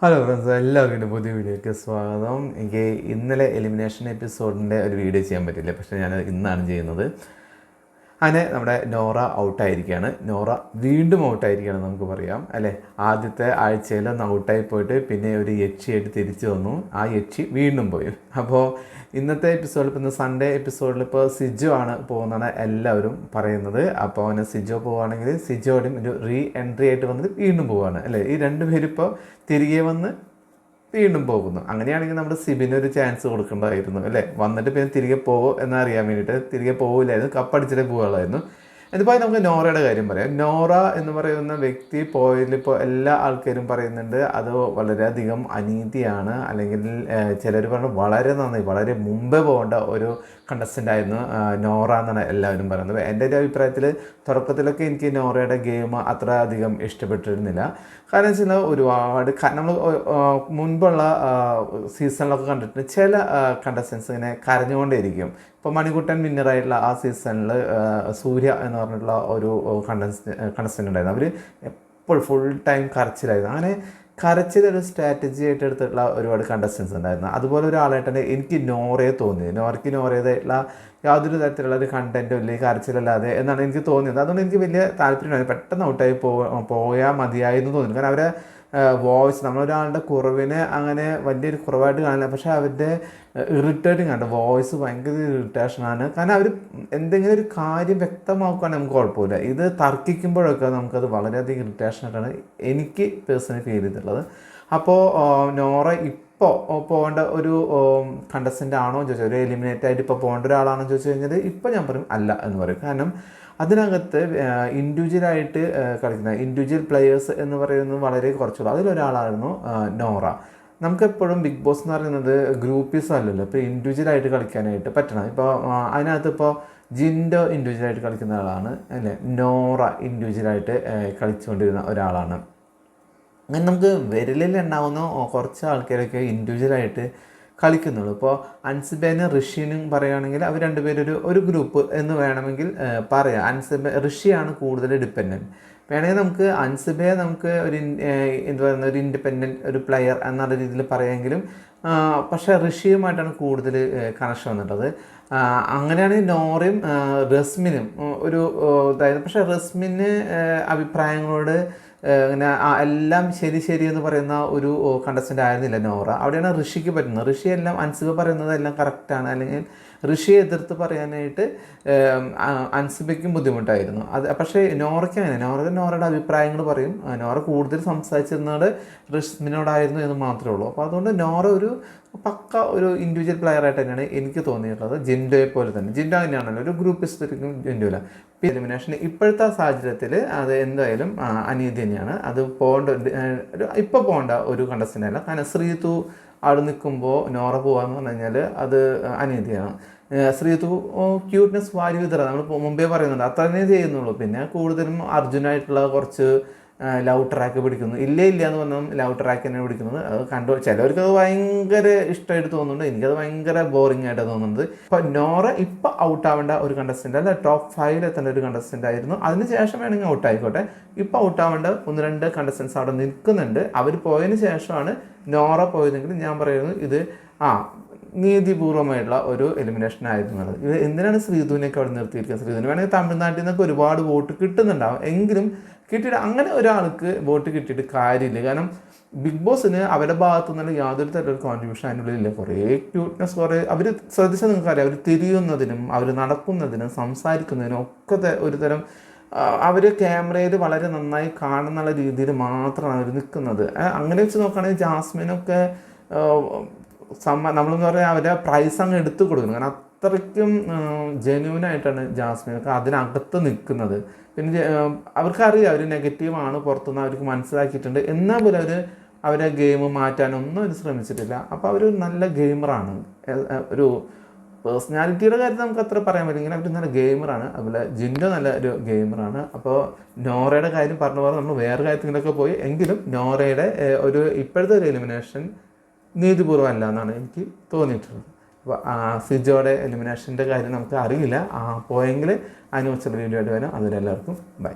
Hello friends എല്ലാവർക്കും പുതിയ വീഡിയോയ്ക്ക് സ്വാഗതം. എനിക്ക് ഇന്നലെ എലിമിനേഷൻ എപ്പിസോഡിന്റെ ഒരു വീഡിയോ ചെയ്യാൻ പറ്റില്ല പക്ഷേ ഞാൻ ഇന്നാണ് ചെയ്യുന്നത്. അങ്ങനെ നമ്മുടെ നോറ ഔട്ടായിരിക്കുകയാണ്. നോറ വീണ്ടും ഔട്ടായിരിക്കുകയാണ് നമുക്ക് പറയാം. അല്ലേ? ആദ്യത്തെ ആഴ്ചയിൽ ഒന്ന് ഔട്ടായി പോയിട്ട് പിന്നെ ഒരു യക്ഷിയായിട്ട് തിരിച്ചു വന്നു. ആ യക്ഷി വീണ്ടും പോയി. അപ്പോൾ ഇന്നത്തെ എപ്പിസോഡിൽ ഇന്ന് സൺഡേ എപ്പിസോഡിൽ ഇപ്പോൾ സിജു ആണ് പോകുന്നതാണ് എല്ലാവരും പറയുന്നത്. അപ്പോൾ അവന് സിജോ പോവുകയാണെങ്കിൽ സിജോയുടെയും ഒരു റീ എൻട്രി ആയിട്ട് വന്നിട്ട് വീണ്ടും പോവുകയാണ്. അല്ലേ? ഈ രണ്ടുപേരും ഇപ്പോൾ തിരികെ വന്ന് വീണ്ടും പോകുന്നു. അങ്ങനെയാണെങ്കിൽ നമ്മുടെ ഒരു ചാൻസ് കൊടുക്കേണ്ടതായിരുന്നു അല്ലേ? വന്നിട്ട് പിന്നെ തിരികെ പോകുമോ എന്നറിയാൻ വേണ്ടിയിട്ട് തിരികെ പോകില്ലായിരുന്നു കപ്പടിച്ചിട്ടേ പോകുള്ളായിരുന്നു ഇതിപ്പോൾ നമുക്ക് നോറയുടെ കാര്യം പറയാം. നോറ എന്ന് പറയുന്ന വ്യക്തി പോയതിൽ ഇപ്പോൾ എല്ലാ ആൾക്കാരും പറയുന്നുണ്ട് അത് വളരെയധികം അനീതിയാണ്. അല്ലെങ്കിൽ ചിലർ പറഞ്ഞു വളരെ നന്നായി വളരെ മുമ്പേ പോകേണ്ട ഒരു കണ്ടസ്റ്റന്റ് ആയിരുന്നു നോറ എന്നാണ് എല്ലാവരും പറയുന്നത്. എന്റെ ഒരു അഭിപ്രായത്തിൽ തുടക്കത്തിലൊക്കെ എനിക്ക് നോറയുടെ ഗെയിം അത്ര അധികം ഇഷ്ടപ്പെട്ടിരുന്നില്ല. കാരണം വെച്ചാൽ ഒരുപാട് നമ്മൾ മുൻപുള്ള സീസണിലൊക്കെ കണ്ടിട്ടുണ്ട് ചില കണ്ടസ്റ്റൻസ് ഇങ്ങനെ കരഞ്ഞുകൊണ്ടേയിരിക്കും. ഇപ്പോൾ മണിക്കുട്ടൻ വിന്നറായിട്ടുള്ള ആ സീസണിൽ സൂര്യ എന്ന് പറഞ്ഞിട്ടുള്ള ഒരു കണ്ടസ്റ്റ് കണ്ടസ്റ്റന്റ് ഉണ്ടായിരുന്നു. അവർ എപ്പോഴും ഫുൾ ടൈം കരച്ചിലായിരുന്നു. അങ്ങനെ കരച്ചിലൊരു സ്ട്രാറ്റജി ആയിട്ട് എടുത്തിട്ടുള്ള ഒരുപാട് കണ്ടസ്റ്റൻസ് ഉണ്ടായിരുന്നു. അതുപോലെ ഒരാളായിട്ടാണ് എനിക്ക് നോറയെ തോന്നിയത്. നോർക്ക് നോറേതായിട്ടുള്ള യാതൊരു തരത്തിലുള്ള ഒരു കണ്ടന്റും ഇല്ലെങ്കിൽ കരച്ചിലല്ലാതെ എന്നാണ് എനിക്ക് തോന്നിയത്. അതുകൊണ്ട് എനിക്ക് വലിയ താല്പര്യമായിരുന്നു പെട്ടെന്ന് ഔട്ടായി പോയാൽ മതിയായിരുന്നു തോന്നി കാരണം അവരെ വോയിസ് നമ്മളൊരാളുടെ കുറവിനെ അങ്ങനെ വലിയൊരു കുറവായിട്ട് കാണില്ല. പക്ഷേ അവരുടെ ഇറിറ്റേറ്റിംഗ് ആണ് വോയിസ് ഭയങ്കര ഇറിറ്റേഷനാണ് കാരണം അവർ എന്തെങ്കിലും ഒരു കാര്യം വ്യക്തമാക്കുകയാണെങ്കിൽ നമുക്ക് കുഴപ്പമില്ല. ഇത് തർക്കിക്കുമ്പോഴൊക്കെ നമുക്കത് വളരെയധികം ഇറിറ്റേഷനായിട്ടാണ് എനിക്ക് പേഴ്സണലി ഫീൽ ചെയ്തിട്ടുള്ളത്. അപ്പോൾ നോറ ഇപ്പോൾ പോകേണ്ട ഒരു കണ്ടസ്റ്റന്റ് ആണോ എന്ന് ചോദിച്ചാൽ ഒരു എലിമിനേറ്റ് ആയിട്ട് ഇപ്പോൾ പോകേണ്ട ഒരാളാണോ എന്ന് ചോദിച്ചു കഴിഞ്ഞാൽ ഇപ്പോൾ ഞാൻ പറയും അല്ല എന്ന് പറയും. കാരണം അതിനകത്ത് ഇൻഡിവിജ്വലായിട്ട് കളിക്കുന്ന ഇൻഡിവിജ്വൽ പ്ലെയേഴ്സ് എന്ന് പറയുന്നത് വളരെ കുറച്ചുള്ളൂ. അതിലൊരാളായിരുന്നു നോറ. നമുക്കെപ്പോഴും ബിഗ് ബോസ് എന്ന് പറയുന്നത് ഗ്രൂപ്പീസ് അല്ലല്ലോ. ഇപ്പോൾ ഇൻഡിവിജ്വലായിട്ട് കളിക്കാനായിട്ട് പറ്റണം. ഇപ്പോൾ അതിനകത്ത് ഇപ്പോൾ ജിൻഡോ ഇൻഡിവിജ്വലായിട്ട് കളിക്കുന്ന ആളാണ്. അല്ലേ? നോറ ഇൻഡിവിജ്വലായിട്ട് കളിച്ചുകൊണ്ടിരുന്ന ഒരാളാണ്. അങ്ങനെ നമുക്ക് വിരലിൽ ഉണ്ടാവുന്ന കുറച്ച് ആൾക്കാരൊക്കെ ഇൻഡിവിജ്വലായിട്ട് കളിക്കുന്നുള്ളൂ. ഇപ്പോൾ അൻസിബേനും ഋഷിനും പറയുകയാണെങ്കിൽ അവർ രണ്ടുപേരും ഒരു ഒരു ഗ്രൂപ്പ് എന്ന് വേണമെങ്കിൽ പറയാം. അൻസിബ ഋഷിയാണ് കൂടുതൽ ഡിപ്പെൻഡന്റ് വേണമെങ്കിൽ നമുക്ക് അൻസിബയെ നമുക്ക് ഒരു എന്ത് പറയുന്ന ഒരു ഇൻഡിപെൻഡന്റ് ഒരു പ്ലെയർ എന്നുള്ള രീതിയിൽ പറയാമെങ്കിലും പക്ഷേ ഋഷിയുമായിട്ടാണ് കൂടുതൽ കണക്ഷൻ വന്നിട്ടത് അങ്ങനെയാണെങ്കിൽ നോറയും റസ്മിനും ഒരു ഇതായിരുന്നു പക്ഷേ റസ്മിന് അഭിപ്രായങ്ങളോട് ഇങ്ങനെ എല്ലാം ശരി ശരി എന്ന് പറയുന്ന ഒരു കണ്ടസ്റ്റന്റ് ആയിരുന്നില്ല നോറ. അവിടെയാണ് ഋഷിക്ക് പറ്റുന്നത്. ഋഷി എല്ലാം അൻസിബ പറയുന്നത് എല്ലാം കറക്റ്റാണ് അല്ലെങ്കിൽ ഋഷിയെ എതിർത്ത് പറയാനായിട്ട് അൻസിബയ്ക്കും ബുദ്ധിമുട്ടായിരുന്നു. അത് പക്ഷേ നോറയ്ക്ക് അങ്ങനെ. നോറ നോറയുടെ അഭിപ്രായങ്ങൾ പറയും. നോറ കൂടുതൽ സംസാരിച്ചിരുന്നത് റഷ്മിനോടായിരുന്നു എന്ന് മാത്രമേ ഉള്ളൂ. അപ്പോൾ അതുകൊണ്ട് നോറ ഒരു പക്ക ഒരു ഇൻഡിവിജ്വൽ പ്ലെയർ ആയിട്ട് തന്നെയാണ് എനിക്ക് തോന്നിയിട്ടുള്ളത് ജിൻഡോയെ പോലെ തന്നെ. ജിൻഡോ തന്നെയാണല്ലോ ഒരു ഗ്രൂപ്പ് ഗ്രൂപ്പിസ്റ്റിക്കും ജിൻഡോയില്ല. എലിമിനേഷൻ ഇപ്പോഴത്തെ സാഹചര്യത്തിൽ അത് എന്തായാലും അനീതി തന്നെയാണ്. അത് പോകേണ്ട ഒരു- ഇപ്പോൾ പോകേണ്ട ഒരു കണ്ടസ്റ്റന്റ് അല്ല. കാരണം ശ്രീതു അവിടെ നിൽക്കുമ്പോൾ നോറ പോവാന്ന് പറഞ്ഞു കഴിഞ്ഞാൽ അത് അനീതിയാണ് ശ്രീതു ക്യൂട്ട്നെസ് വാരി വിതറ നമ്മൾ മുമ്പേ പറയുന്നുണ്ട് അത്ര ചെയ്യുന്നുള്ളൂ. പിന്നെ കൂടുതലും അർജുനായിട്ടുള്ള കുറച്ച് ലവ് ട്രാക്ക് പിടിക്കുന്നു. ഇല്ലേ ഇല്ല എന്ന് പറഞ്ഞാൽ ലവ് ട്രാക്ക് തന്നെ പിടിക്കുന്നത്. അത് കണ്ടു. ചിലവർക്ക് അത് ഭയങ്കര ഇഷ്ടമായിട്ട് തോന്നുന്നുണ്ട്. എനിക്കത് ഭയങ്കര ബോറിംഗ് ആയിട്ട് തോന്നുന്നത്. ഇപ്പോൾ നോറ ഇപ്പം ഔട്ട് ആവേണ്ട ഒരു കണ്ടസ്റ്റന്റ് അല്ല ടോപ്പ് ഫൈവിൽ എത്തേണ്ട ഒരു കണ്ടസ്റ്റന്റ് ആയിരുന്നു. അതിന് ശേഷം വേണമെങ്കിൽ ഔട്ട് ആയിക്കോട്ടെ. ഇപ്പം ഔട്ട് ആവേണ്ട ഒന്ന് രണ്ട് കണ്ടസ്റ്റൻസ് അവിടെ നിൽക്കുന്നുണ്ട്. അവർ പോയതിന് ശേഷമാണ് നോറ പോയതെങ്കിൽ ഞാൻ പറയുന്നത് ഇത് ആ നീതിപൂർവമായിട്ടുള്ള ഒരു എലിമിനേഷൻ ആയിരുന്നു എന്നുള്ളത് ഇത് എന്തിനാണ് ശ്രീധുവിനെയൊക്കെ അവിടെ നിർത്തിയിരിക്കുന്നത്? ശ്രീധുവിന് വേണമെങ്കിൽ തമിഴ്നാട്ടിൽ നിന്നൊക്കെ ഒരുപാട് വോട്ട് കിട്ടുന്നുണ്ടാവും. എങ്കിലും കിട്ടിയിട്ട് അങ്ങനെ ഒരാൾക്ക് വോട്ട് കിട്ടിയിട്ട് കാര്യമില്ല. കാരണം ബിഗ് ബോസിന് അവരുടെ ഭാഗത്തു നിന്നുള്ള യാതൊരു തരത്തിലുള്ള കോൺട്രിബ്യൂഷൻ അതിനുള്ളിലില്ല. കുറേ ക്യൂട്ട്നെസ് കുറേ അവർ ശ്രദ്ധിച്ചാൽ നിങ്ങൾക്കറിയാം. അവർ തിരിയുന്നതിനും അവർ നടക്കുന്നതിനും സംസാരിക്കുന്നതിനും ഒക്കെ ഒരു തരം അവർ ക്യാമറയിൽ വളരെ നന്നായി കാണുന്നുള്ള രീതിയിൽ മാത്രമാണ് അവർ നിൽക്കുന്നത്. അങ്ങനെ വെച്ച് നോക്കുകയാണെങ്കിൽ ജാസ്മിനൊക്കെ സമ്മ നമ്മളെന്ന് പറഞ്ഞാൽ അവരെ പ്രൈസ് അങ്ങ് എടുത്തു കൊടുക്കുന്നു. കാരണം അത്രയ്ക്കും ജെന്യൂനായിട്ടാണ് ജാസ്മിനൊക്കെ അതിനകത്ത് നിൽക്കുന്നത്. പിന്നെ അവർക്കറിയാം അവർ നെഗറ്റീവാണ് പുറത്തുനിന്ന് അവർക്ക് മനസ്സിലാക്കിയിട്ടുണ്ട്. എന്നാൽ പോലും അവർ അവരെ ഗെയിം മാറ്റാനൊന്നും അവർ ശ്രമിച്ചിട്ടില്ല. അപ്പോൾ അവർ നല്ല ഗെയിമറാണ് ഒരു പേഴ്സണാലിറ്റിയുടെ കാര്യം നമുക്ക് അത്ര പറയാൻ പറ്റില്ല. അവർ നല്ല ഗെയിമറാണ് അതുപോലെ ജിൻഡോ നല്ല ഒരു ഗെയിമറാണ് അപ്പോൾ നോറയുടെ കാര്യം പറഞ്ഞ പോലെ നമ്മൾ വേറെ കാര്യത്തിലൊക്കെ പോയി. എങ്കിലും നോറയുടെ ഒരു ഇപ്പോഴത്തെ ഒരു എലിമിനേഷൻ നീതിപൂർവം അല്ല എന്നാണ് എനിക്ക് തോന്നിയിട്ടുള്ളത്. അപ്പോൾ സിജോയുടെ എലിമിനേഷന്റെ കാര്യം നമുക്ക് അറിയില്ല. ആ പോയെങ്കിൽ അതിനെ കുറിച്ചുള്ള വീഡിയോ ആയിട്ട് വരാം. അതിലെല്ലാവർക്കും ബൈ